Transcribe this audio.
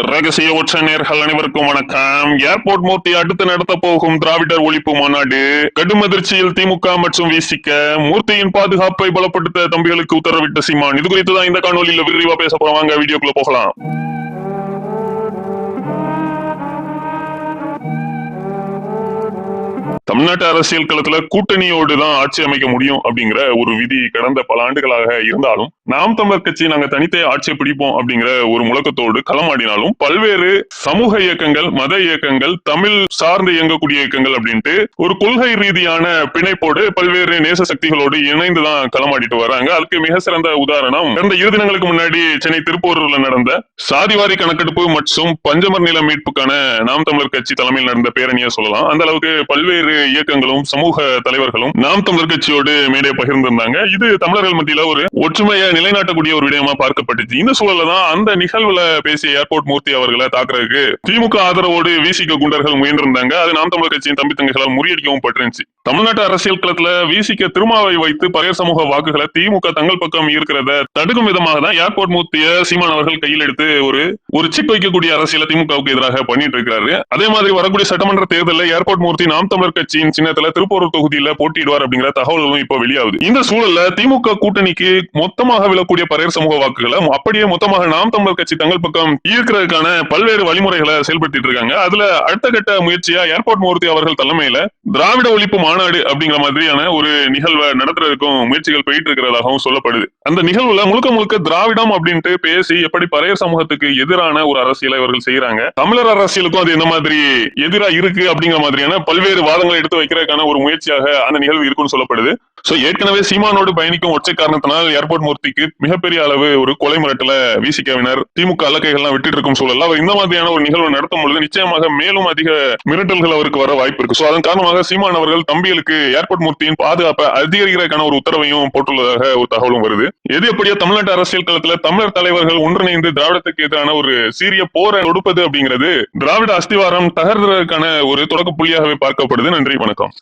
ரகசிய உச்ச நேர்கள் அனைவருக்கும் வணக்கம். ஏர்போர்ட் மூர்த்தி அடுத்து நடத்த போகும் திராவிடர் ஒழிப்பு மாநாடு கடும் அதிர்ச்சியில் திமுக மற்றும் வீசிக்க. மூர்த்தியின் பாதுகாப்பை பலப்படுத்த தம்பிகளுக்கு உத்தரவிட்ட சீமான். இது குறித்து தான் இந்த காணொலியில விரிவா பேச போறோம் வாங்க வீடியோக்குள்ள போகலாம். தமிழ்நாட்டு அரசியல் களத்துல கூட்டணியோடு தான் ஆட்சி அமைக்க முடியும் அப்படிங்கிற ஒரு விதி கடந்த பல ஆண்டுகளாக இருந்தாலும் நாம் தமிழர் கட்சி நாங்க தனித்தே ஆட்சியை பிடிப்போம் அப்படிங்கிற ஒரு முழக்கத்தோடு களமாடினாலும் பல்வேறு சமூக இயக்கங்கள் மத இயக்கங்கள் தமிழ் சார்ந்து இயங்கக்கூடிய இயக்கங்கள் அப்படின்ட்டு ஒரு கொள்கை ரீதியான பிணைப்போடு பல்வேறு நேச சக்திகளோடு இணைந்துதான் களமாடிட்டு வராங்க. அதுக்கு மிக சிறந்த உதாரணம் கடந்த இரு தினங்களுக்கு முன்னாடி சென்னை திருப்பூர்ல நடந்த சாதிவாரி கணக்கெடுப்பு மற்றும் பஞ்சமர் நில மீட்புக்கான நாம் தமிழர் கட்சி தலைமையில் நடந்த பேரணியை சொல்லலாம். அந்த அளவுக்கு பல்வேறு இயக்கங்களும் சமூக தலைவர்களும் நாம் தமிழர் கட்சியோடு மேடையை பகிர்ந்திருந்தாங்க. இது தமிழர்கள் மத்தியில ஒரு ஒற்றுமையை நிலைநாட்டக்கூடிய ஒரு விடயமா பார்க்கப்பட்டுச்சு. இந்த சூழல்ல தான் அந்த நிகழ்வுல பேசிய ஏர்போர்ட் மூர்த்தி அவர்களை தாக்குறதுக்கு திமுக ஆதரவோடு விசிக குண்டர்கள் முயன்றிருந்தாங்க. அது நாம் தமிழர் கட்சியின் தம்பி தங்கைகளால் முறியடிக்கவும் பட்டிருந்துச்சு. தமிழ்நாட்டு அரசியல் களத்துல விசிக்க திருமாவை வைத்து பழைய சமூக வாக்குகளை திமுக தங்கள் பக்கம் இருக்கிறத தடுக்கும் விதமாக தான் ஏர்போர்ட் மூர்த்திய சீமான் அவர்கள் கையில் எடுத்து ஒரு ஒரு சிப் வைக்கக்கூடிய அரசியலை திமுகவுக்கு எதிராக பண்ணிட்டு இருக்கிறாரு. அதே மாதிரி வரக்கூடிய சட்டமன்ற தேர்தலில் ஏர்போர்ட் மூர்த்தி நாம் தமிழர் கட்சி கட்சியின் சின்னத்துல திருப்பூர் தொகுதியில போட்டியிடுவார் அப்படிங்கிற தகவல்களும் இப்ப வெளியாகுது. இந்த சூழல்ல திமுக கூட்டணிக்கு மொத்தமாக விழக்கூடிய பரையர் சமூக வாக்குகளை அப்படியே மொத்தமாக நாம் தமிழர் கட்சி தங்கள் பக்கம் ஈர்க்கிறதுக்கான பல்வேறு வழிமுறைகளை செயல்படுத்திட்டு இருக்காங்க. அதுல அடுத்த கட்ட முயற்சியா ஏர்போர்ட் மூர்த்தி அவர்கள் தலைமையில திராவிட ஒழிப்பு மாநாடு அப்படிங்கிற மாதிரியான ஒரு நிகழ்வை நடத்துறதுக்கும் முயற்சிகள் போயிட்டு இருக்கிறதாகவும் சொல்லப்படுது. அந்த நிகழ்வுல முழுக்க முழுக்க திராவிடம் அப்படின்ட்டு பேசி எப்படி பரையர் சமூகத்துக்கு எதிரான ஒரு அரசியலை இவர்கள் செய்யறாங்க தமிழர் அரசியலுக்கும் அது எந்த மாதிரி எதிரா இருக்கு அப்படிங்கிற மாதிரியான பல்வேறு வாதங்களை எடுத்து வைக்கிறதுக்கான ஒரு முயற்சியாக அந்த நிகழ்வு இருக்கும்னு சொல்லப்படுது. சோ ஏற்கனவே சீமானோடு பயணிக்கும் ஒற்றை காரணத்தினால் ஏர்போர்ட் மூர்த்திக்கு மிகப்பெரிய அளவு ஒரு கொலை மிரட்டல விசிகவினர் திமுக அலக்கைகள்லாம் விட்டுட்டு இருக்கும் சூழல் அவர் இந்த மாதிரியான ஒரு நிகழ்வு நடத்தும் பொழுது நிச்சயமாக மேலும் அதிக மிரட்டல்கள் அவருக்கு வர வாய்ப்பு இருக்கு. சோ அதன் காரணமாக சீமான் அவர்கள் தம்பிகளுக்கு ஏர்போர்ட் மூர்த்தியின் பாதுகாப்பை அதிகரிக்கிறதுக்கான ஒரு உத்தரவையும் போட்டுள்ளதாக ஒரு தகவலும் வருது. எது எப்படியோ தமிழ்நாட்டு அரசியல் களத்துல தமிழர் தலைவர்கள் ஒன்றிணைந்து திராவிடத்துக்கு எதிரான ஒரு சீரிய போரை ஒடுப்பது அப்படிங்கிறது திராவிட அஸ்திவாரம் தகர்றதுக்கான ஒரு தொடக்க புள்ளியாகவே பார்க்கப்படுது. நன்றி வணக்கம்.